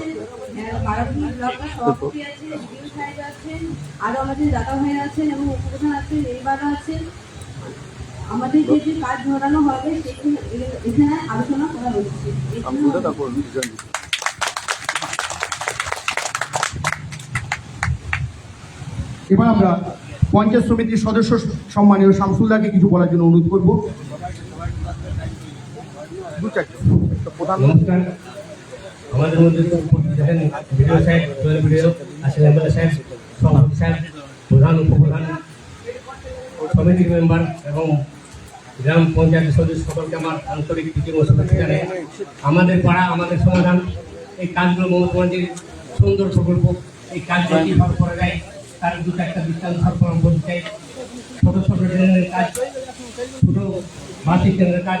আছেন মারাঠি ব্লকের সভাপতি আছেন বিডিও সাহেব আছেন আরও আমাদের দাদা ভাইরা আছেন এবং উপপ্রধান আছেন এইবারও আছেন আমাদের যে যে কাজ ধরানো হবে এখানে আলোচনা করা হচ্ছে এবার আমরা পঞ্চায়েত সমিতির সদস্য সম্মানীয় শামসুল্লাহকে কিছু বলার জন্য অনুরোধ করব। দু প্রধান আমাদের মধ্যে উপস্থিত ভিডিও সাহেব জয়েল ভিডিও আছেন এমএলএ সাহেব সভাপতি সাহেব প্রধান, উপপ্রধান সমিতির মেম্বার এবং গ্রাম পঞ্চায়েত সদস্য সকলকে আমার আন্তরিক প্রীতি ও শুভেচ্ছা আমাদের পাড়া, আমাদের সমাধান, এই কাজগুলো মমতা ব্যানার্জির সুন্দর প্রকল্প, এই কাজগুলো কীভাবে করা যায়, তার দু চারটা দৃষ্টান্ত সরবরাহ বলতে চাই। ছোটো ছোটো ড্রেনের কাজ ছোটো বাসি কেন্দ্রের কাজ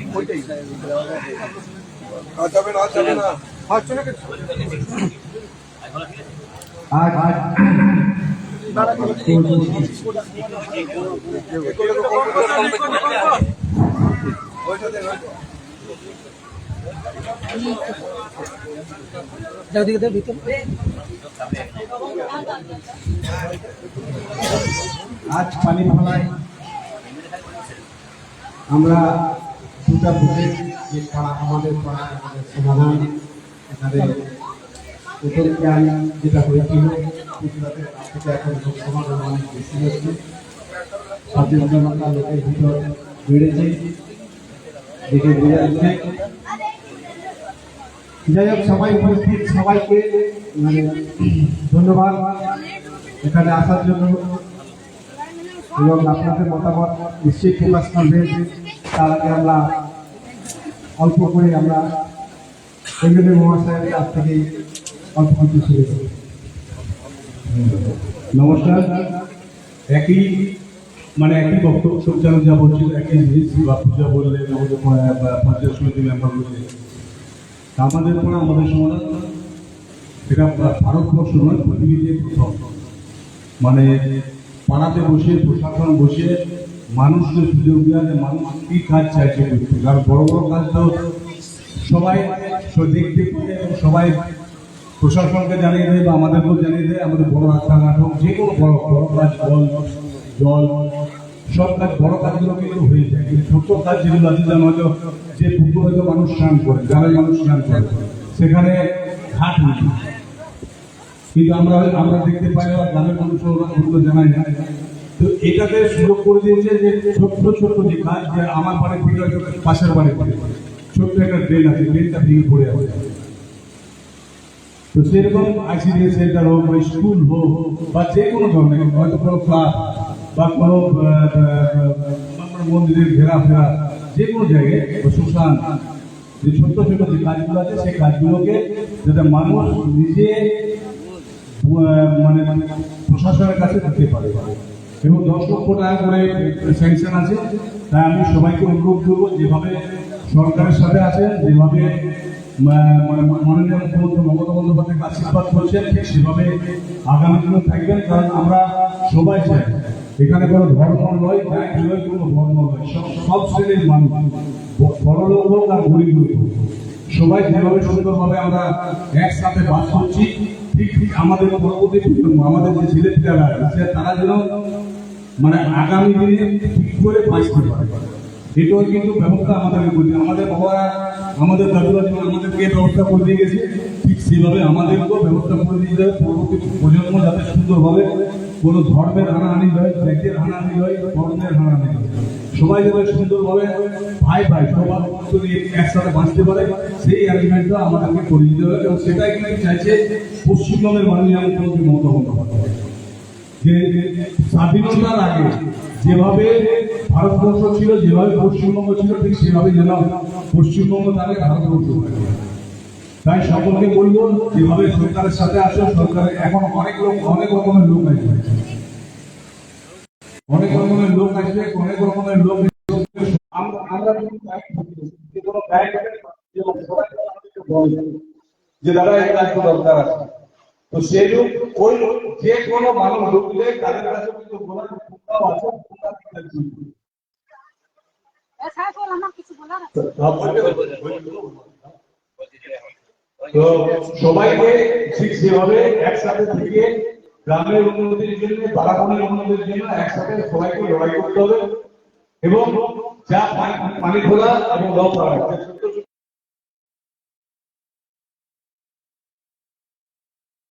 ওইটাই। হ্যাঁ, চলে গেছে। আজ আজ আজ পানি ভালায় আমরা দুটা বুথে যে পাড়া আমাদের পাড়া আমাদের সমাধান এখানে প্রথম জ্ঞান যেটা হয়েছিল, গুজরাটের তার থেকে এখন লোকসভার অনেক বেশি হচ্ছে। সচেতনতা লোকের ভিতর বেড়েছে, দেখে বোঝা যাচ্ছে। যাই হোক, সবাই উপস্থিত, সবাইকে মানে ধন্যবাদ। এখানে আসার জন্য। এবং আপনাদের মতামত নিশ্চয়ই প্রকাশ করবেন তার আগে আমরা অল্প করে আমরা এমএলএ মহাশয়ের কাছ থেকে অল্প কিছু করি নমস্কার। একই মানে একই বক্তব্য সবজান যা বলছিল, একই জিনিস বা পূজা বললেন আমাদের পঞ্চায়েত সমিতি মেম্বার বললেন আমাদের পড়া আমাদের সমাধান এটা ভারতবর্ষ নয়, পৃথিবীতে প্রথম। মানে পাড়াতে বসে, প্রশাসন বসে মানুষকে সুযোগ দেওয়া যে মানুষ কি কাজ চাইছে করতে কারণ বড় বড় কাজ তো সবাই দেখতে পেয়ে এবং সবাই প্রশাসনকে জানিয়ে দেয় বা আমাদেরকেও জানিয়ে দেয়। আমাদের বড় রাস্তাঘাট হোক, যে কোনো বড় বড় কাজ জল জল, সব কাজ, বড় কাজগুলো কিন্তু হয়ে যায়। কিন্তু ছোট কাজ যেগুলো আছে, যেমন হয়তো যে পুকুর হয়তো মানুষ স্নান করে, গ্রামের মানুষ স্নান করে, সেখানে ঘাট নেই কিন্তু আমরা আমরা দেখতে পাই গ্রামের মানুষ ওগুলো জানাই না। এটাতে সুযোগ করে দিয়েছে যে ছোট্ট ছোট্ট যে কাজ যে আমার বাড়ি থেকে পাশের বাড়ি করে ছোট্ট একটা ড্রেন আছে ড্রেনটা ভেঙে পড়ে আছে। তো সেরকম আইসিডিএস সেন্টার হোক বা স্কুল হোক বা যে কোনো ধরনের হয়তো কোনো ক্লাব বা কোনো মন্দিরের ঘেরাফেরা যে কোনো জায়গায় শ্মশান, যে ছোট্ট ছোট যে কাজগুলো আছে, সেই কাজগুলোকে যাতে মানুষ নিজে মানে মানে প্রশাসনের কাছে দিতে পারে। এবং দশ লক্ষ টাকা করে স্যাংশন আছে। তাই আমি সবাইকে অনুরোধ করব যেভাবে সরকারের সাথে আছে, যেভাবে মানে মাননীয় মুখ্যমন্ত্রী মমতা বন্দ্যোপাধ্যায়কে আশীর্বাদ করছেন, ঠিক সেভাবে আগামী দিনে থাকবেন। কারণ আমরা সবাই চাই, এখানে কোনো ধর্ম নয় নয় কোনো ধর্ম নয়, সব সব শ্রেণির মানুষ ব- বড় লোক হোক আর গরিব লোক হোক, সবাই যেভাবে সুন্দরভাবে আমরা একসাথে বাস করছি ঠিক ঠিক আমাদের পরবর্তী আমাদের যে ছেলে পিলারা তারা যেন মানে আগামী দিনে ঠিক করে বাঁচতে পারে। এটাও কিন্তু ব্যবস্থা আমাদেরকে করতে আমাদের বাবারা, আমাদের দাদুরা যেমন আমাদেরকে ব্যবস্থা করে দিয়ে গেছে, ঠিক সেভাবে আমাদেরকেও ব্যবস্থা করে দিয়ে যাবে। পরবর্তী প্রজন্ম যাতে সুন্দরভাবে কোনো ধর্মের হানাহানি হয় ব্যক্তির হানাহানি হয় ধর্মের হানাহানি হয়। সবাই যাতে সুন্দরভাবে ভাই ভাই সবার যদি একসাথে বাঁচতে পারে, সেই অ্যারেঞ্জমেন্টটা আমাদেরকে করে দিতে হবে এবং সেটাই কিন্তু চাইছে পশ্চিমবঙ্গের মাননীয় মুখ্যমন্ত্রী মমতা বন্দ্যোপাধ্যায়। যে স্বাধীনতার আগে যেভাবে ভারতবর্ষ ছিল, যেভাবে পশ্চিমবঙ্গ ছিল, ঠিক সেভাবে যেন পশ্চিমবঙ্গ তাহলে ভারতবর্ষ তাই সকলকে বলব, যেভাবে সরকারের সাথে আসো সরকারের এখন অনেক লোক, অনেক রকমের লোক আসবে অনেক রকমের লোক আসবে অনেক রকমের লোক আমরা আমরা যে কোনো দাদা এই কাজ দরকার আছে। তো সেই লোক ওই যে কোনো মানুষ ঢুকলে তাদের কাছে কিন্তু বলার ক্ষমতাও আছে? তো সবাইকে ঠিক সেভাবে একসাথে থেকে গ্রামের উন্নতির জন্য বারাবণের উন্নতির জন্য একসাথে সবাইকে লড়াই করতে হবে এবং যা পানি- খোলা এবং করা